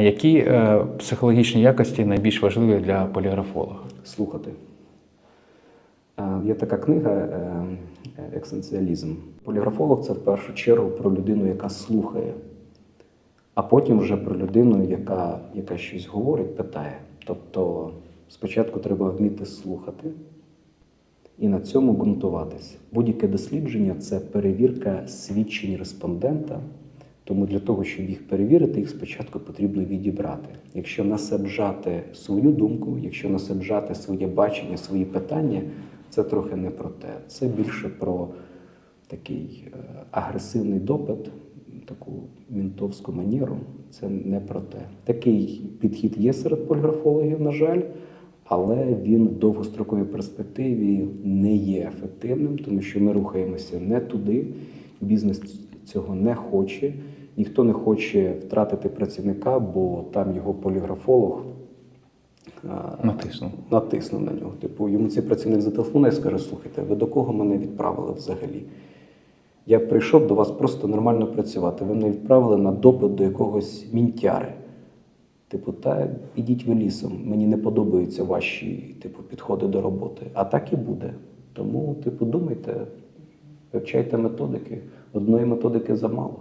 Які е, психологічні якості найбільш важливі для поліграфолога? слухати. Е, Є така книга е, Ексенціалізм. Поліграфолог це в першу чергу про людину, яка слухає, а потім вже про людину, яка, яка щось говорить, питає. Тобто спочатку треба вміти слухати і на цьому ґрунтуватися. Будь-яке дослідження це перевірка свідчень респондента. Тому для того, щоб їх перевірити, їх спочатку потрібно відібрати. Якщо насаджати свою думку, якщо насаджати своє бачення, свої питання, це трохи не про те. Це більше про такий е, агресивний допит, таку мінтовську маніру. Це не про те. Такий підхід є серед поліграфологів, на жаль, але він в довгостроковій перспективі не є ефективним, тому що ми рухаємося не туди. Бізнес цього не хоче. Ніхто не хоче втратити працівника, бо там його поліграфолог Натиснув. натиснув на нього. Типу, йому цей працівник зателефонує і скаже: слухайте, ви до кого мене відправили взагалі? Я прийшов до вас просто нормально працювати. Ви мене відправили на допит до якогось мінтяри. Типу, та ідіть ви лісом, мені не подобаються ваші типу, підходи до роботи. А так і буде. Тому, типу, думайте, вивчайте методики. Одної методики замало.